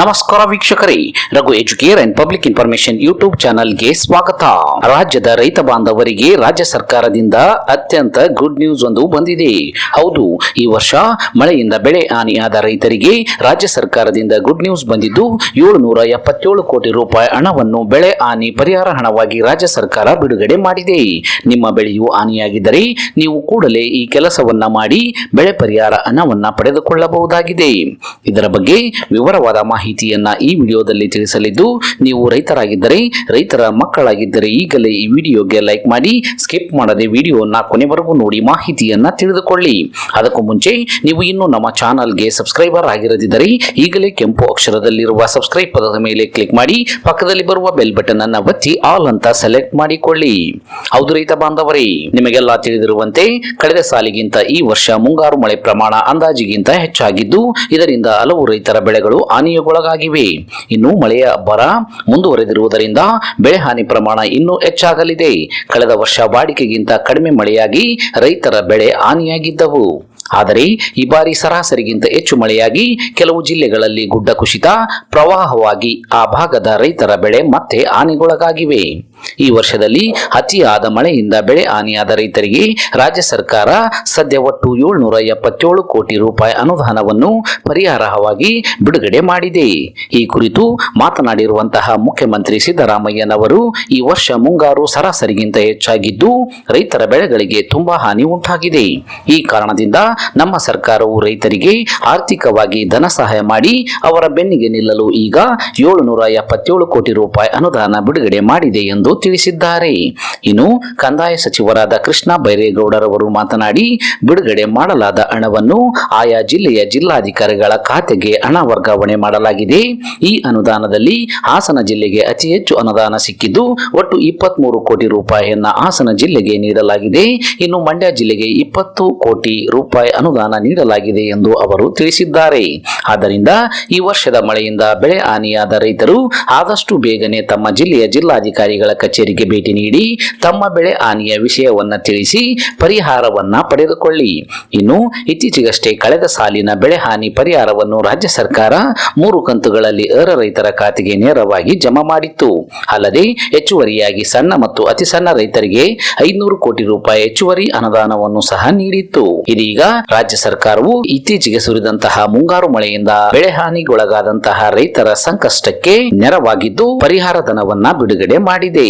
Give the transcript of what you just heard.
ನಮಸ್ಕಾರ ವೀಕ್ಷಕರೇ, Raghu Educare and public information YouTube ಚಾನಲ್ಗೆ ಸ್ವಾಗತ. ರಾಜ್ಯದ ರೈತ ಬಾಂಧವರಿಗೆ ರಾಜ್ಯ ಸರ್ಕಾರದಿಂದ ಅತ್ಯಂತ ಗುಡ್ ನ್ಯೂಸ್ ಒಂದು ಬಂದಿದೆ. ಹೌದು, ಈ ವರ್ಷ ಮಳೆಯಿಂದ ಬೆಳೆ ಹಾನಿಯಾದ ರೈತರಿಗೆ ರಾಜ್ಯ ಸರ್ಕಾರದಿಂದ ಗುಡ್ ನ್ಯೂಸ್ ಬಂದಿದ್ದು, ಏಳುನೂರ ಎಪ್ಪತ್ತೇಳು ಕೋಟಿ ರೂಪಾಯಿ ಹಣವನ್ನು ಬೆಳೆ ಹಾನಿ ಪರಿಹಾರ ಹಣವಾಗಿ ರಾಜ್ಯ ಸರ್ಕಾರ ಬಿಡುಗಡೆ ಮಾಡಿದೆ. ನಿಮ್ಮ ಬೆಳೆಯು ಹಾನಿಯಾಗಿದ್ದರೆ ನೀವು ಕೂಡಲೇ ಈ ಕೆಲಸವನ್ನ ಮಾಡಿ, ಬೆಳೆ ಪರಿಹಾರ ಹಣವನ್ನ ಪಡೆದುಕೊಳ್ಳಬಹುದಾಗಿದೆ. ಇದರ ಬಗ್ಗೆ ವಿವರವಾದ ಮಾಹಿತಿಯನ್ನ ಈ ವಿಡಿಯೋದಲ್ಲಿ ತಿಳಿಸಲಿದ್ದು, ನೀವು ರೈತರಾಗಿದ್ದರೆ, ರೈತರ ಮಕ್ಕಳಾಗಿದ್ದರೆ ಈಗಲೇ ಈ ವಿಡಿಯೋಗೆ ಲೈಕ್ ಮಾಡಿ, ಸ್ಕಿಪ್ ಮಾಡದೆ ವಿಡಿಯೋನ ಕೊನೆವರೆಗೂ ನೋಡಿ ಮಾಹಿತಿಯನ್ನ ತಿಳಿದುಕೊಳ್ಳಿ. ಅದಕ್ಕೂ ಮುಂಚೆ, ನೀವು ಇನ್ನೂ ನಮ್ಮ ಚಾನಲ್ಗೆ ಸಬ್ಸ್ಕ್ರೈಬರ್ ಆಗಿರದಿದ್ದರೆ, ಈಗಲೇ ಕೆಂಪು ಅಕ್ಷರದಲ್ಲಿರುವ ಸಬ್ಸ್ಕ್ರೈಬ್ ಪದದ ಮೇಲೆ ಕ್ಲಿಕ್ ಮಾಡಿ, ಪಕ್ಕದಲ್ಲಿ ಬರುವ ಬೆಲ್ ಬಟನ್ ಅನ್ನ ಒತ್ತಿ ಆಲ್ ಅಂತ ಸೆಲೆಕ್ಟ್ ಮಾಡಿಕೊಳ್ಳಿ. ಹೌದು ರೈತ ಬಾಂಧವರೇ, ನಿಮಗೆಲ್ಲ ತಿಳಿದಿರುವಂತೆ, ಕಳೆದ ಸಾಲಿಗಿಂತ ಈ ವರ್ಷ ಮುಂಗಾರು ಮಳೆ ಪ್ರಮಾಣ ಅಂದಾಜಿಗಿಂತ ಹೆಚ್ಚಾಗಿದ್ದು, ಇದರಿಂದ ಹಲವು ರೈತರ ಬೆಳೆಗಳು ಹಾನಿಗೊಳಗಾಗಿವೆ ಇನ್ನು ಮಳೆಯ ಬರ ಮುಂದುವರೆದಿರುವುದರಿಂದ ಬೆಳೆ ಹಾನಿ ಪ್ರಮಾಣ ಇನ್ನೂ ಹೆಚ್ಚಾಗಲಿದೆ. ಕಳೆದ ವರ್ಷ ಬಾಡಿಕೆಗಿಂತ ಕಡಿಮೆ ಮಳೆಯಾಗಿ ರೈತರ ಬೆಳೆ ಹಾನಿಯಾಗಿದ್ದವು. ಆದರೆ ಈ ಬಾರಿ ಸರಾಸರಿಗಿಂತ ಹೆಚ್ಚು ಮಳೆಯಾಗಿ ಕೆಲವು ಜಿಲ್ಲೆಗಳಲ್ಲಿ ಗುಡ್ಡ ಕುಸಿತ, ಪ್ರವಾಹವಾಗಿ ಆ ಭಾಗದ ರೈತರ ಬೆಳೆ ಮತ್ತೆ ಹಾನಿಗೊಳಗಾಗಿವೆ. ಈ ವರ್ಷದಲ್ಲಿ ಅತಿಯಾದ ಮಳೆಯಿಂದ ಬೆಳೆ ಹಾನಿಯಾದ ರೈತರಿಗೆ ರಾಜ್ಯ ಸರ್ಕಾರ ಸದ್ಯ ಒಟ್ಟು ಏಳ್ನೂರ ಎಪ್ಪತ್ತೇಳು ಕೋಟಿ ರೂಪಾಯಿ ಅನುದಾನವನ್ನು ಪರಿಹಾರವಾಗಿ ಬಿಡುಗಡೆ ಮಾಡಿದೆ. ಈ ಕುರಿತು ಮಾತನಾಡಿರುವಂತಹ ಮುಖ್ಯಮಂತ್ರಿ ಸಿದ್ದರಾಮಯ್ಯನವರು ಈ ವರ್ಷ ಮುಂಗಾರು ಸರಾಸರಿಗಿಂತ ಹೆಚ್ಚಾಗಿದ್ದು ರೈತರ ಬೆಳೆಗಳಿಗೆ ತುಂಬಾ ಹಾನಿ ಉಂಟಾಗಿದೆ. ಈ ಕಾರಣದಿಂದ ನಮ್ಮ ಸರ್ಕಾರವು ರೈತರಿಗೆ ಆರ್ಥಿಕವಾಗಿ ಧನ ಸಹಾಯ ಮಾಡಿ ಅವರ ಬೆನ್ನಿಗೆ ನಿಲ್ಲಲು ಈಗ ಏಳುನೂರ ಎಪ್ಪತ್ತೇಳು ಕೋಟಿ ರೂಪಾಯಿ ಅನುದಾನ ಬಿಡುಗಡೆ ಮಾಡಿದೆ ಎಂದು ತಿಳಿಸಿದ್ದಾರೆ. ಇನ್ನು ಕಂದಾಯ ಸಚಿವರಾದ ಕೃಷ್ಣ ಬೈರೇಗೌಡರವರು ಮಾತನಾಡಿ, ಬಿಡುಗಡೆ ಮಾಡಲಾದ ಹಣವನ್ನು ಆಯಾ ಜಿಲ್ಲೆಯ ಜಿಲ್ಲಾಧಿಕಾರಿಗಳ ಖಾತೆಗೆ ಹಣ ವರ್ಗಾವಣೆ ಮಾಡಲಾಗಿದೆ. ಈ ಅನುದಾನದಲ್ಲಿ ಹಾಸನ ಜಿಲ್ಲೆಗೆ ಅತಿ ಹೆಚ್ಚು ಅನುದಾನ ಸಿಕ್ಕಿದ್ದು ಒಟ್ಟು ಇಪ್ಪತ್ಮೂರು ಕೋಟಿ ರೂಪಾಯಿಯನ್ನು ಹಾಸನ ಜಿಲ್ಲೆಗೆ ನೀಡಲಾಗಿದೆ. ಇನ್ನು ಮಂಡ್ಯ ಜಿಲ್ಲೆಗೆ ಇಪ್ಪತ್ತು ಕೋಟಿ ರೂಪಾಯಿ ಅನುದಾನ ನೀಡಲಾಗಿದೆ ಎಂದು ಅವರು ತಿಳಿಸಿದ್ದಾರೆ. ಆದ್ದರಿಂದ ಈ ವರ್ಷದ ಮಳೆಯಿಂದ ಬೆಳೆ ಹಾನಿಯಾದ ರೈತರು ಆದಷ್ಟು ಬೇಗನೆ ತಮ್ಮ ಜಿಲ್ಲೆಯ ಜಿಲ್ಲಾಧಿಕಾರಿಗಳ ಕಚೇರಿಗೆ ಭೇಟಿ ನೀಡಿ ತಮ್ಮ ಬೆಳೆ ಹಾನಿಯ ವಿಷಯವನ್ನ ತಿಳಿಸಿ ಪರಿಹಾರವನ್ನ ಪಡೆದುಕೊಳ್ಳಿ. ಇನ್ನು ಇತ್ತೀಚೆಗಷ್ಟೇ ಕಳೆದ ಸಾಲಿನ ಬೆಳೆ ಹಾನಿ ಪರಿಹಾರವನ್ನು ರಾಜ್ಯ ಸರ್ಕಾರ ಮೂರು ಕಂತುಗಳಲ್ಲಿ ಅರ್ಹ ರೈತರ ಖಾತೆಗೆ ನೇರವಾಗಿ ಜಮಾ ಮಾಡಿತ್ತು. ಅಲ್ಲದೆ ಹೆಚ್ಚುವರಿಯಾಗಿ ಸಣ್ಣ ಮತ್ತು ಅತಿ ಸಣ್ಣ ರೈತರಿಗೆ ಐನೂರು ಕೋಟಿ ರೂಪಾಯಿ ಹೆಚ್ಚುವರಿ ಅನುದಾನವನ್ನು ಸಹ ನೀಡಿತ್ತು. ಇದೀಗ ರಾಜ್ಯ ಸರ್ಕಾರವು ಇತ್ತೀಚೆಗೆ ಸುರಿದಂತಹ ಮುಂಗಾರು ಮಳೆಯಿಂದ ಬೆಳೆ ಹಾನಿಗೊಳಗಾದಂತಹ ರೈತರ ಸಂಕಷ್ಟಕ್ಕೆ ನೆರವಾಗಿದ್ದು ಪರಿಹಾರ ಧನವನ್ನ ಬಿಡುಗಡೆ ಮಾಡಿದೆ.